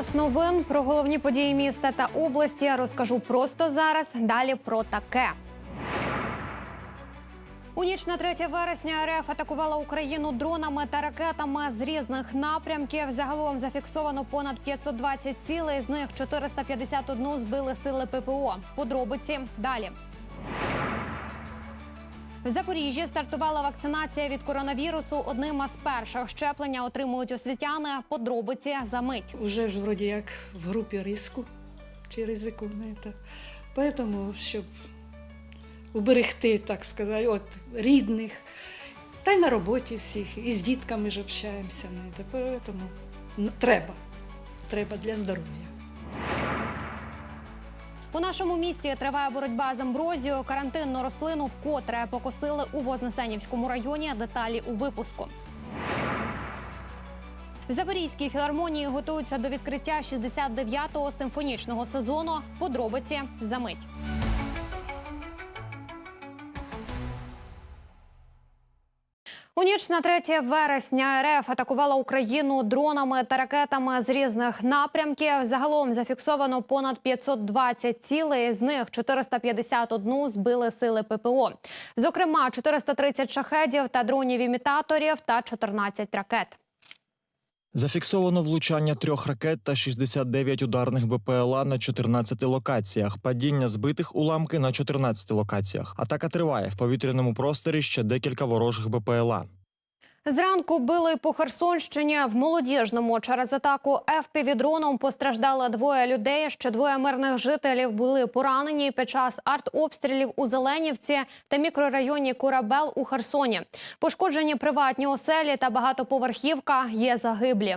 Час новин про головні події міста та області я розкажу просто зараз. Далі про таке. У ніч на 3 вересня РФ атакувала Україну дронами та ракетами з різних напрямків. Загалом зафіксовано понад 520 цілей. З них 451 збили сили ППО. Подробиці далі. В Запоріжжі стартувала вакцинація від коронавірусу. Одним із перших щеплення отримують освітяни. Подробиці за мить. Уже ж вроді як в групі риску чи ризику не. Поэтому, щоб уберегти, так сказати, от рідних, та й на роботі всіх, і з дітками ж общаємося. Ну, треба. Треба для здоров'я. У нашому місті триває боротьба з амброзією. Карантинну рослину вкотре покосили у Вознесенівському районі. Деталі у випуску. В Запорізькій філармонії готуються до відкриття 69-го симфонічного сезону. Подробиці за мить. У ніч на 3 вересня РФ атакувала Україну дронами та ракетами з різних напрямків. Загалом зафіксовано понад 520 цілей. З них 451 збили сили ППО. Зокрема, 430 шахедів та дронів-імітаторів та 14 ракет. Зафіксовано влучання трьох ракет та 69 ударних БПЛА на 14 локаціях. Падіння збитих уламки на 14 локаціях. Атака триває в повітряному просторі ще декілька ворожих БПЛА. Зранку били по Херсонщині в молодіжному. Через атаку ФПВ-дроном постраждало двоє людей. Ще двоє мирних жителів були поранені під час артобстрілів у Зеленівці та мікрорайоні Курабел у Херсоні. Пошкоджені приватні оселі та багатоповерхівка є загиблі.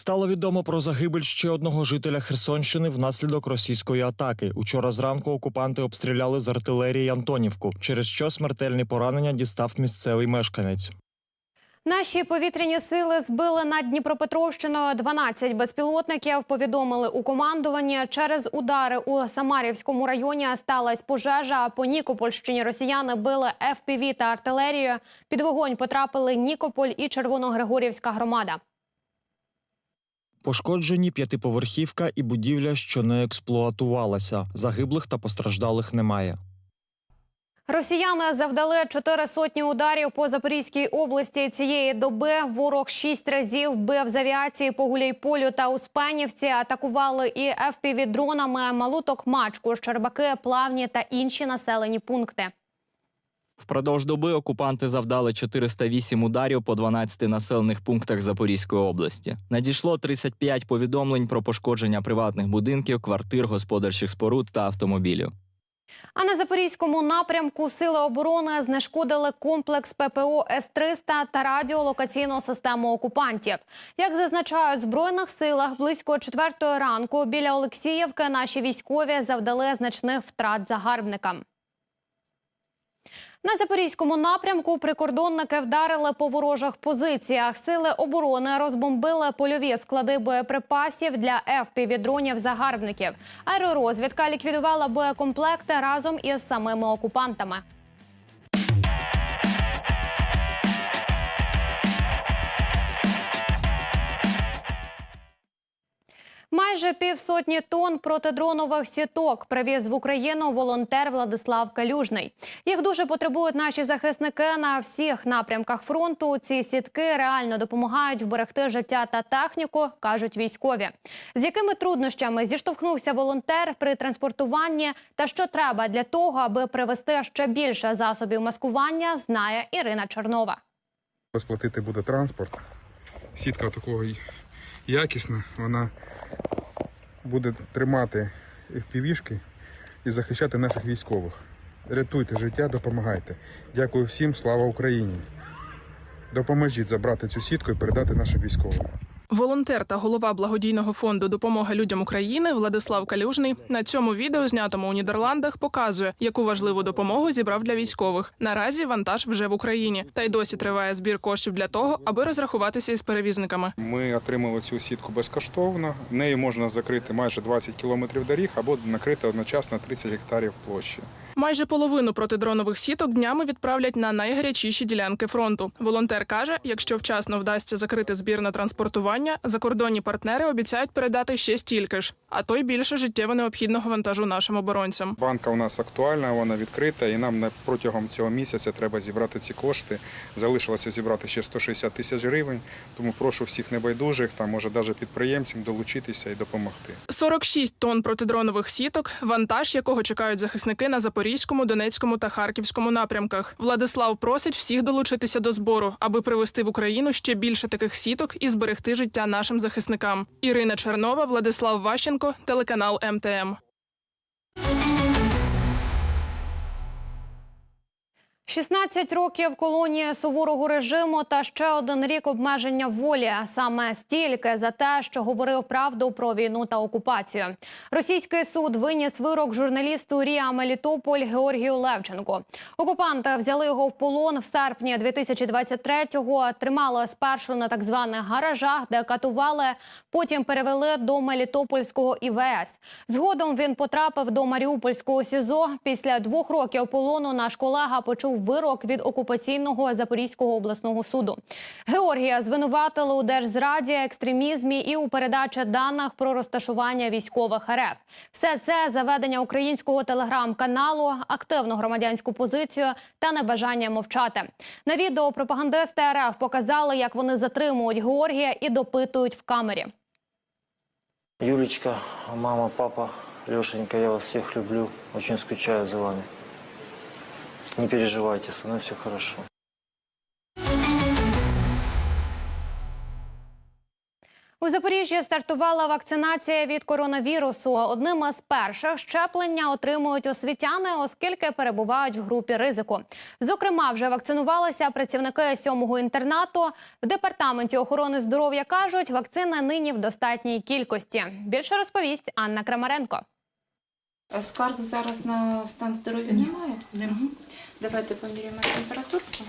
Стало відомо про загибель ще одного жителя Херсонщини внаслідок російської атаки. Учора зранку окупанти обстріляли з артилерії Антонівку, через що смертельні поранення дістав місцевий мешканець. Наші повітряні сили збили над Дніпропетровщиною 12 безпілотників. Повідомили у командуванні. Через удари у Самарівському районі сталася пожежа. По Нікопольщині росіяни били ФПВ та артилерію. Під вогонь потрапили Нікополь і Червоногригорівська громада. Пошкоджені п'ятиповерхівка і будівля, що не експлуатувалася. Загиблих та постраждалих немає. Росіяни завдали чотири сотні ударів по Запорізькій області цієї доби. Ворог шість разів бив з авіації по Гуляйполю та Успенівці. Атакували і ФПВ-дронами Малу Токмачку, Щербаки, Плавні та інші населені пункти. Впродовж доби окупанти завдали 408 ударів по 12 населених пунктах Запорізької області. Надійшло 35 повідомлень про пошкодження приватних будинків, квартир, господарчих споруд та автомобілів. А на запорізькому напрямку сили оборони знешкодили комплекс ППО С-300 та радіолокаційну систему окупантів. Як зазначають в збройних силах, близько четвертої ранку біля Олексіївки наші військові завдали значних втрат загарбникам. На запорізькому напрямку прикордонники вдарили по ворожих позиціях. Сили оборони розбомбили польові склади боєприпасів для ФПВ-дронів загарбників. Аеророзвідка ліквідувала боєкомплекти разом із самими окупантами. Майже півсотні тонн протидронових сіток привіз в Україну волонтер Владислав Калюжний. Їх дуже потребують наші захисники на всіх напрямках фронту. Ці сітки реально допомагають вберегти життя та техніку, кажуть військові. З якими труднощами зіштовхнувся волонтер при транспортуванні та що треба для того, аби привезти ще більше засобів маскування, знає Ірина Чорнова. Розплатити буде транспорт. Сітка такого й- якісна, вона буде тримати впівішки і захищати наших військових. Рятуйте життя, допомагайте. Дякую всім, слава Україні. Допоможіть забрати цю сітку і передати нашим військовим. Волонтер та голова благодійного фонду допомоги людям України Владислав Калюжний на цьому відео, знятому у Нідерландах, показує, яку важливу допомогу зібрав для військових. Наразі вантаж вже в Україні, та й досі триває збір коштів для того, аби розрахуватися із перевізниками. Ми отримали цю сітку безкоштовно. Нею можна закрити майже 20 кілометрів доріг або накрити одночасно 30 гектарів площі. Майже половину протидронових сіток днями відправлять на найгарячіші ділянки фронту. Волонтер каже, якщо вчасно вдасться закрити збір на транспортування, закордонні партнери обіцяють передати ще стільки ж, а то й більше життєво необхідного вантажу нашим оборонцям. Банка у нас актуальна, вона відкрита, і нам на- протягом цього місяця треба зібрати ці кошти. Залишилося зібрати ще 160 тисяч гривень. Тому прошу всіх небайдужих, там може навіть підприємців долучитися і допомогти. 46 тонн протидронових сіток, вантаж якого чекають захисники на Запорізькому, Донецькому та Харківському напрямках. Владислав просить всіх долучитися до збору, аби привезти в Україну ще більше таких сіток і зберегти життя нашим захисникам. Ірина Чернова, Владислав Ващенко, телеканал МТМ. 16 років колонії суворого режиму та ще один рік обмеження волі. Саме стільки за те, що говорив правду про війну та окупацію. Російський суд виніс вирок журналісту Рія Мелітополь Георгію Левченко. Окупанти взяли його в полон в серпні 2023-го. Тримали спершу на так званих гаражах, де катували. Потім перевели до Мелітопольського ІВС. Згодом він потрапив до Маріупольського СІЗО. Після двох років полону наш колега почув вирок від окупаційного Запорізького обласного суду. Георгія звинуватили у держзраді, екстремізмі і у передачі даних про розташування військових РФ. Все це заведення українського телеграм-каналу, активну громадянську позицію та небажання мовчати. На відео пропагандисти РФ показали, як вони затримують Георгія і допитують в камері. Юлечка, мама, папа, Лешенька, я вас всех люблю. Очень скучаю за вами. Не переживайте, со мной все хорошо. У Запоріжжі стартувала вакцинація від коронавірусу. Одним із перших щеплення отримують освітяни, оскільки перебувають в групі ризику. Зокрема, вже вакцинувалися працівники сьомого інтернату. В департаменті охорони здоров'я кажуть, вакцина нині в достатній кількості. Більше розповість Анна Крамаренко. Скарг зараз на стан здоров'я немає? Мгм. Давайте поміряємо температурку.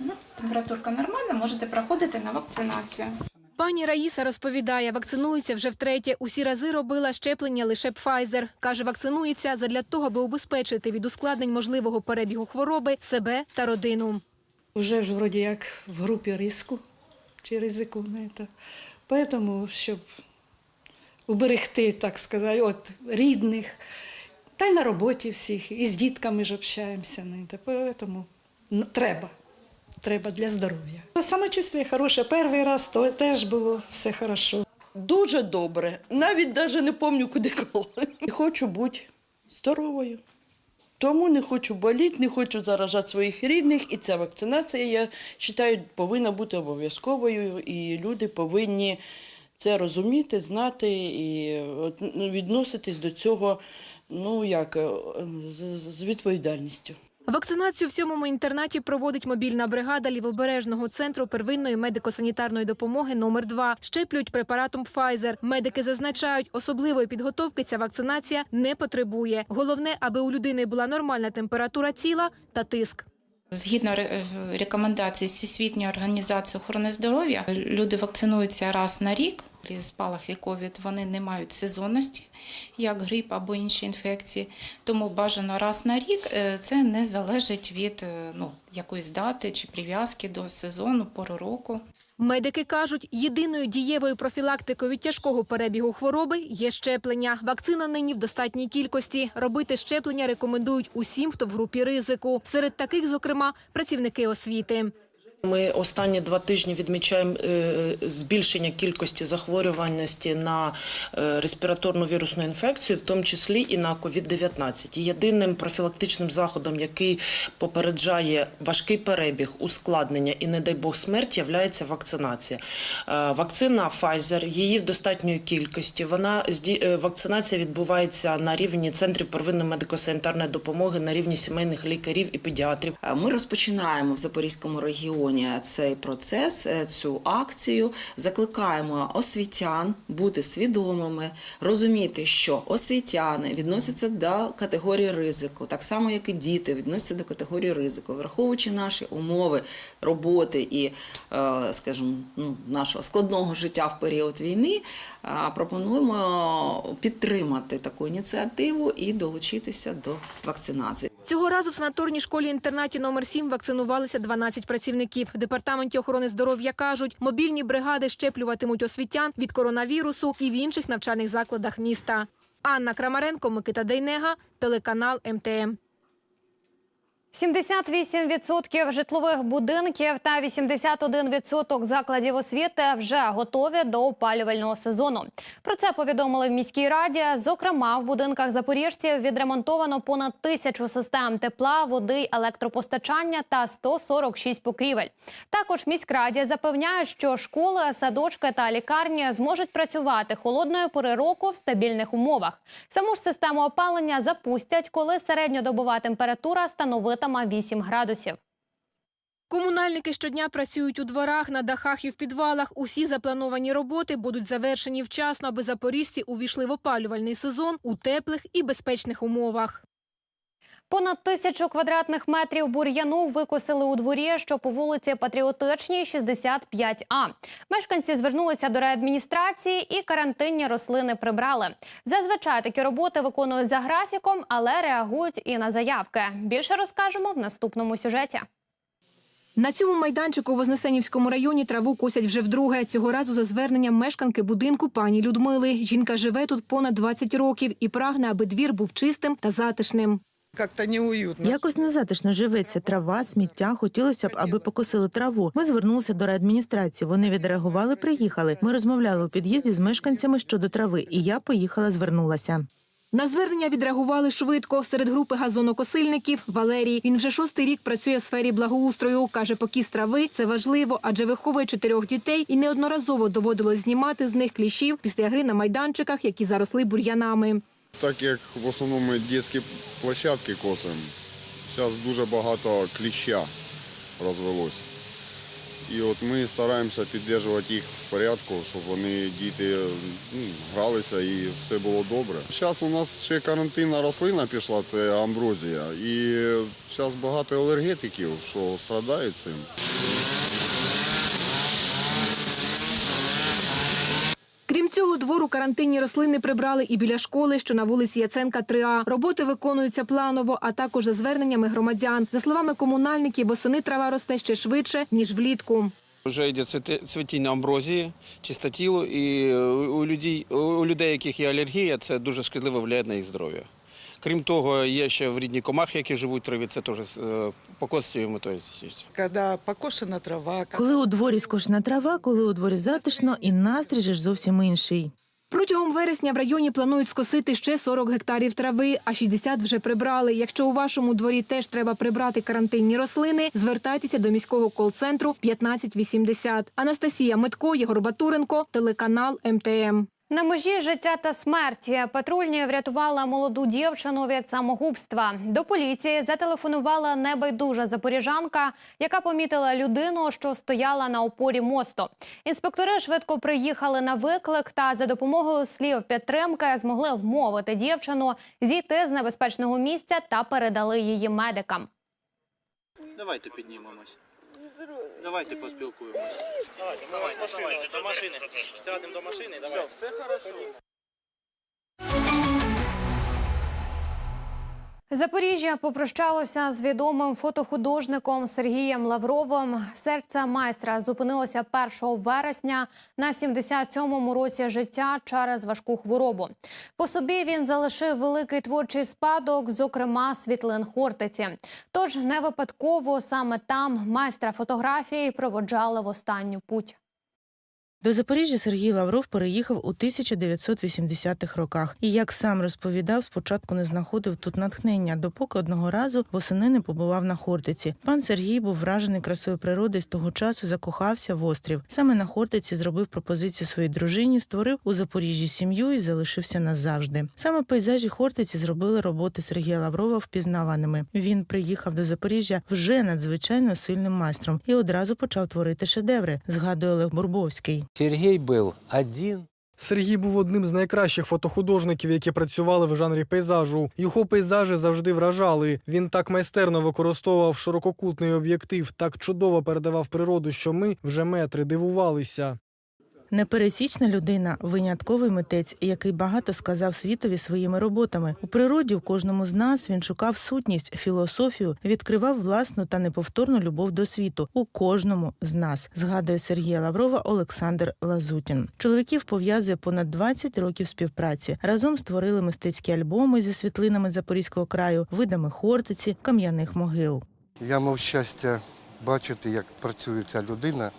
Ну, Температурка нормальна, можете проходити на вакцинацію. Пані Раїса розповідає, вакцинується вже втретє. Усі рази робила щеплення лише Pfizer. Каже, вакцинується задля того, аби убезпечити від ускладнень можливого перебігу хвороби себе та родину. Уже ж вроді як в групі риску чи ризику на це. Поэтому, щоб уберегти, так сказати, от рідних, та й на роботі всіх, і з дітками ж общаємося це. Поэтому ну, треба. Треба для здоров'я. Самочувствие хороше. Перший раз то теж було все хорошо. Дуже добре. Навіть навіть не пам'ятаю, куди коли. Хочу бути здоровою. Тому не хочу боліти, не хочу заражати своїх рідних. І ця вакцинація, я вважаю, повинна бути обов'язковою. І люди повинні це розуміти, знати і ну, відноситись до цього ну, як, е, з, з відповідальністю. Вакцинацію в сьомому інтернаті проводить мобільна бригада лівобережного центру первинної медико-санітарної допомоги номер 2 Щеплюють препаратом Pfizer. Медики зазначають, особливої підготовки ця вакцинація не потребує. Головне, аби у людини була нормальна температура тіла та тиск. Згідно ре- рекомендацій Всесвітньої організації охорони здоров'я, люди вакцинуються раз на рік. Спалахи ковід вони не мають сезонності, як грип або інші інфекції. Тому бажано раз на рік Е, це не залежить від е, ну, якоїсь дати чи прив'язки до сезону, пору року. Медики кажуть, єдиною дієвою профілактикою від тяжкого перебігу хвороби є щеплення. Вакцина нині в достатній кількості. Робити щеплення рекомендують усім, хто в групі ризику. Серед таких, зокрема, працівники освіти. Ми останні два тижні відмічаємо е, збільшення кількості захворюваності на е, респіраторну вірусну інфекцію, в тому числі і на COVID-19. Єдиним профілактичним заходом, який попереджає важкий перебіг, ускладнення і, не дай Бог, смерть, є вакцинація. Е, Вакцина Pfizer, її в достатньої кількості. Вона вакцинація відбувається на рівні центрів первинної медико-санітарної допомоги, на рівні сімейних лікарів і педіатрів. Ми розпочинаємо в Запорізькому регіоні марафоні цей процес, е, цю акцію. Закликаємо освітян бути свідомими, розуміти, що освітяни відносяться до категорії ризику, так само як і діти відносяться до категорії ризику, враховуючи наші умови роботи і, е, скажімо, ну, нашого складного життя в період війни. е, Пропонуємо підтримати таку ініціативу і долучитися до вакцинації. Цього разу в санаторній школі-інтернаті номер 7 вакцинувалися 12 працівників. В департаменті охорони здоров'я кажуть, мобільні бригади щеплюватимуть освітян від коронавірусу і в інших навчальних закладах міста. Анна Крамаренко, Микита Дейнега, телеканал МТМ. 78% житлових будинків та 81% закладів освіти вже готові до опалювального сезону. Про це повідомили в міській раді. Зокрема, в будинках запоріжців відремонтовано понад тисячу систем тепла, води, електропостачання та 146 покрівель. Також міськраді запевняють, що школи, садочки та лікарні зможуть працювати холодної пори року в стабільних умовах. Саму ж систему опалення запустять, коли середньодобова температура становитиме 8 градусів. Комунальники щодня працюють у дворах, на дахах і в підвалах. Усі заплановані роботи будуть завершені вчасно, аби запоріжці увійшли в опалювальний сезон у теплих і безпечних умовах. Понад тисячу квадратних метрів бур'яну викосили у дворі, що по вулиці Патріотичній, 65А. Мешканці звернулися до реадміністрації і карантинні рослини прибрали. Зазвичай такі роботи виконують за графіком, але реагують і на заявки. Більше розкажемо в наступному сюжеті. На цьому майданчику у Вознесенівському районі траву косять вже вдруге. Цього разу за зверненням мешканки будинку пані Людмили. Жінка живе тут понад 20 років і прагне, аби двір був чистим та затишним. Как-то неуютно. Якось незатишно живеться. Трава, сміття. Хотілося б, аби покосили траву. Ми звернулися до реадміністрації. Вони відреагували, приїхали. Ми розмовляли у під'їзді з мешканцями щодо трави, і я поїхала, звернулася. На звернення відреагували швидко. Серед групи газонокосильників Валерій. Він вже шостий рік працює в сфері благоустрою. Каже, покіс трави це важливо, адже виховує чотирьох дітей і неодноразово доводилось знімати з них кліщів після гри на майданчиках, які заросли бур'янами. Так як в основному дитячі площадки косимо, зараз дуже багато кліща розвелось. І от ми стараємося підтримувати їх в порядку, щоб вони, діти, ну, гралися і все було добре. Зараз у нас ще карантинна рослина пішла, це амброзія. І зараз багато алергетиків, що страдають цим. Крім цього, двору карантинні рослини прибрали і біля школи, що на вулиці Яценка 3А. Роботи виконуються планово, а також за зверненнями громадян. За словами комунальників, восени трава росте ще швидше ніж влітку. Вже йде цвітіння амброзії, чистотілу, і у людей, у людей, яких є алергія, це дуже шкідливо впливає на їх здоров'я. Крім того, є ще вредні комахи, які живуть в траві, це теж е, покосуємо. Є. Покошена трава, Коли у дворі скошена трава, коли у дворі затишно, і настрій же ж зовсім інший. Протягом вересня в районі планують скосити ще 40 гектарів трави, а 60 вже прибрали. Якщо у вашому дворі теж треба прибрати карантинні рослини, звертайтеся до міського кол-центру 1580. Анастасія Митко, Єгор Батуренко, телеканал МТМ. На межі життя та смерті патрульні врятувала молоду дівчину від самогубства. До поліції зателефонувала небайдужа запоріжанка, яка помітила людину, що стояла на опорі мосту. Інспектори швидко приїхали на виклик та за допомогою слів підтримки змогли вмовити дівчину зійти з небезпечного місця та передали її медикам. Давайте піднімемось. Давайте поспілкуємось. Давайте, давайте, давайте, до машини. Сядемо до машини, давай. Все, все хорошо. Запоріжжя попрощалося з відомим фотохудожником Сергієм Лавровим. Серце майстра зупинилося 1 вересня на 77-му році життя через важку хворобу. По собі він залишив великий творчий спадок, зокрема світлин Хортиці. Тож не випадково саме там майстра фотографії проводжали в останню путь. До Запоріжжя Сергій Лавров переїхав у 1980-х роках. І як сам розповідав, спочатку не знаходив тут натхнення, допоки одного разу восени не побував на Хортиці. Пан Сергій був вражений красою природи з того часу закохався в острів. Саме на Хортиці зробив пропозицію своїй дружині, створив у Запоріжжі сім'ю і залишився назавжди. Саме пейзажі Хортиці зробили роботи Сергія Лаврова впізнаваними. Він приїхав до Запоріжжя вже надзвичайно сильним майстром і одразу почав творити шедеври. Згадує Олег Бурбовський. Сергей був один. Сергій був одним з найкращих фотохудожників, які працювали в жанрі пейзажу. Його пейзажі завжди вражали. Він так майстерно використовував ширококутний об'єктив, так чудово передавав природу, що ми вже метри дивувалися. Непересічна людина, винятковий митець, який багато сказав світові своїми роботами. У природі в кожному з нас він шукав сутність, філософію, відкривав власну та неповторну любов до світу у кожному з нас. Згадує Сергія Лаврова Олександр Лазутін. Чоловіків пов'язує понад 20 років співпраці. Разом створили мистецькі альбоми зі світлинами Запорізького краю, видами хортиці, кам'яних могил. Я мав щастя бачити, як працює ця людина.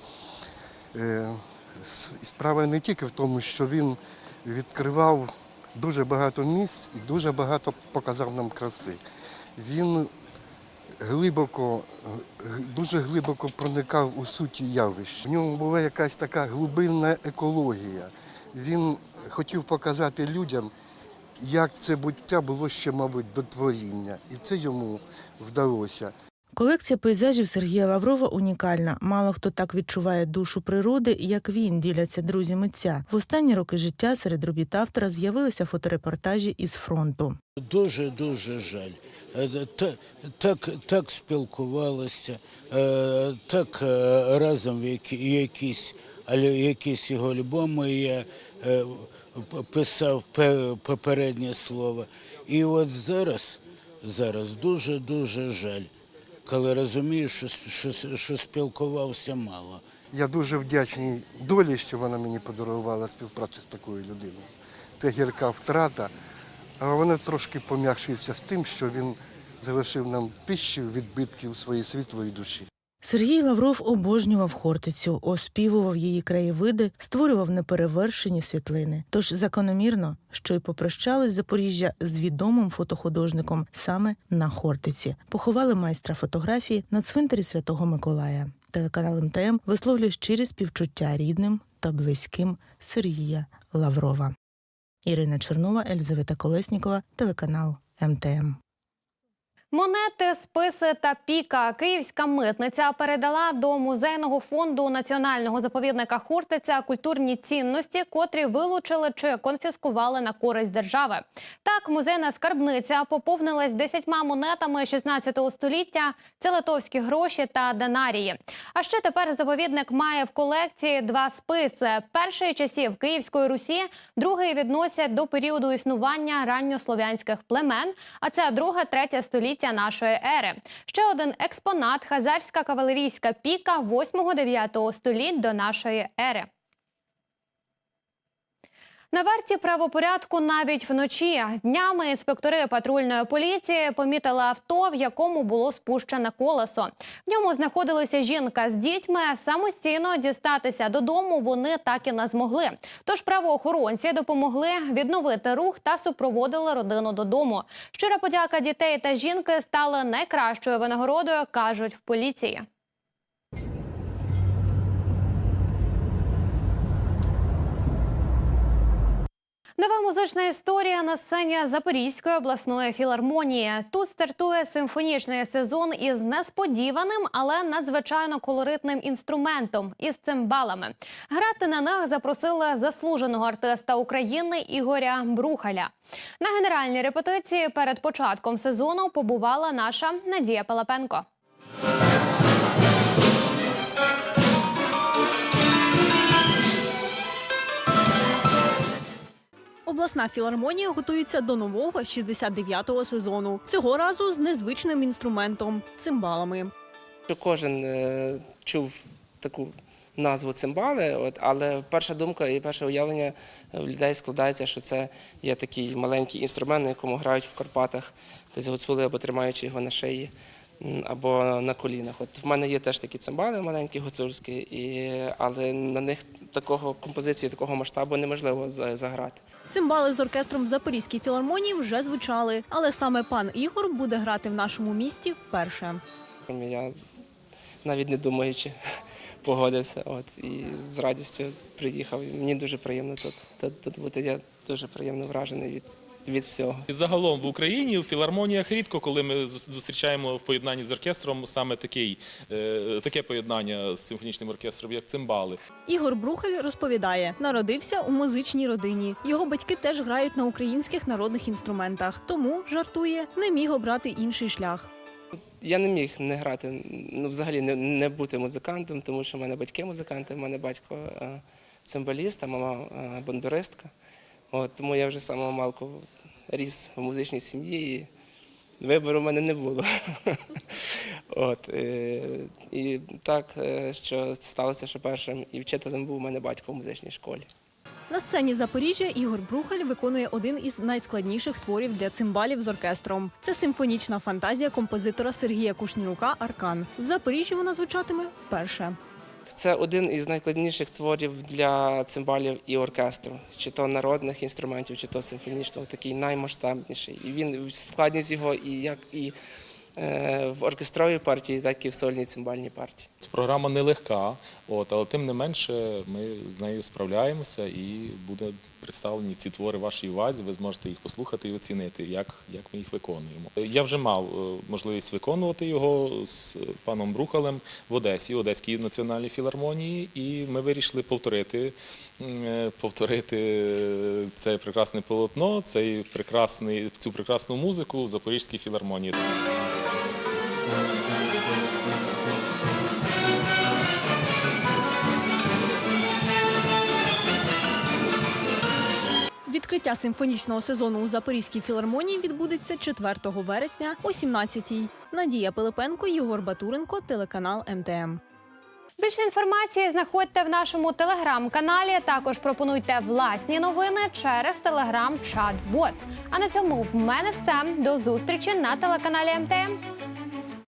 Справа не тільки в тому, що він відкривав дуже багато місць і дуже багато показав нам краси. Він глибоко, дуже глибоко проникав у суті явищ. В ньому була якась така глибинна екологія. Він хотів показати людям, як це буття було ще, мабуть, до творіння. І це йому вдалося. Колекція пейзажів Сергія Лаврова унікальна. Мало хто так відчуває душу природи, як він діляться друзі митця. В останні роки життя серед робіт автора з'явилися фоторепортажі із фронту. Дуже дуже жаль. Е, Так, так спілкувалися, е, так е, разом в які- якісь, якісь його альбоми я писав попереднє слово. І от зараз, зараз дуже дуже жаль, коли розумію, що, що, що спілкувався мало. Я дуже вдячний долі, що вона мені подарувала співпрацю з такою людиною. Це гірка втрата, але вона трошки пом'якшується з тим, що він залишив нам тисячу відбитків своєї світлої душі. Сергій Лавров обожнював Хортицю, оспівував її краєвиди, створював неперевершені світлини. Тож закономірно, що й попрощалось Запоріжжя з відомим фотохудожником саме на Хортиці. Поховали майстра фотографії на цвинтарі Святого Миколая. Телеканал МТМ висловлює щирі співчуття рідним та близьким Сергія Лаврова. Ірина Чернова, Елізавета Колеснікова, телеканал МТМ. Монети, списи та піка київська митниця передала до музейного фонду національного заповідника Хортиця культурні цінності, котрі вилучили чи конфіскували на користь держави. Так, музейна скарбниця поповнилась десятьма монетами 16 століття, це литовські гроші та динарії. А ще тепер заповідник має в колекції два списи: перший часів Київської Русі, другий відносять до періоду існування ранньослов'янських племен. А це друге, третє століття нашої ери. Ще один експонат хазарська кавалерійська піка 8-9 століть до нашої ери. На варті правопорядку навіть вночі днями інспектори патрульної поліції помітили авто, в якому було спущене колесо. В ньому знаходилися жінка з дітьми. Самостійно дістатися додому вони так і не змогли. Тож правоохоронці допомогли відновити рух та супроводили родину додому. Щира подяка дітей та жінки стали найкращою винагородою, кажуть в поліції. Нова музична історія на сцені Запорізької обласної філармонії. Тут стартує симфонічний сезон із несподіваним, але надзвичайно колоритним інструментом із цимбалами. Грати на них запросили заслуженого артиста України Ігоря Брухаля. На генеральній репетиції перед початком сезону побувала наша Надія Пилипенко. Обласна філармонія готується до нового 69-го сезону. Цього разу з незвичним інструментом цимбалами. Кожен е, чув таку назву цимбали, от, але перша думка і перше уявлення в людей складається, що це є такий маленький інструмент, на якому грають в Карпатах, десь гуцули або тримаючи його на шиї. Або на колінах. От в мене є теж такі цимбали маленькі гуцульські, і, але на них такого композиції, такого масштабу неможливо заграти. Цимбали з оркестром в Запорізькій філармонії вже звучали, але саме пан Ігор буде грати в нашому місті вперше. Я навіть не думаючи погодився. От і з радістю приїхав. Мені дуже приємно тут, тут, тут бути. Я дуже приємно вражений від, від всього. І Загалом в Україні в філармоніях рідко, коли ми зустрічаємо в поєднанні з оркестром саме такий, е, таке поєднання з симфонічним оркестром, як цимбали. Ігор Брухель розповідає, народився у музичній родині. Його батьки теж грають на українських народних інструментах, тому жартує, не міг обрати інший шлях. Я не міг не грати, ну взагалі не, не бути музикантом, тому що в мене батьки музиканти, в мене батько е, цимбаліст, а мама е, бандуристка. От, тому я вже з самого малку ріс в музичній сім'ї і вибору в мене не було. От, е, і так, е, що сталося, що першим і вчителем був у мене батько в музичній школі. На сцені Запоріжжя Ігор Брухель виконує один із найскладніших творів для цимбалів з оркестром. Це симфонічна фантазія композитора Сергія Кушнірука Аркан. В Запоріжжі вона звучатиме вперше. Це один із найскладніших творів для цимбалів і оркестру, чи то народних інструментів, чи то симфонічного, такий наймасштабніший. І він складність його і як і в оркестровій партії, так і в сольній цимбальній партії. Програма нелегка, от, але тим не менше ми з нею справляємося і буде представлені ці твори вашій увазі. Ви зможете їх послухати і оцінити, як, ми їх виконуємо. Я вже мав е, можливість виконувати його з паном Брухалем в Одесі, в Одеській національній філармонії, і ми вирішили повторити, е, повторити е, це прекрасне полотно, цю прекрасну музику в Запорізькій філармонії. Відкриття симфонічного сезону у Запорізькій філармонії відбудеться 4 вересня о 17-й. Надія Пилипенко, Єгор Батуренко, телеканал МТМ. Більше інформації знаходьте в нашому телеграм-каналі. Також пропонуйте власні новини через телеграм-чат-бот. А на цьому в мене все. До зустрічі на телеканалі МТМ.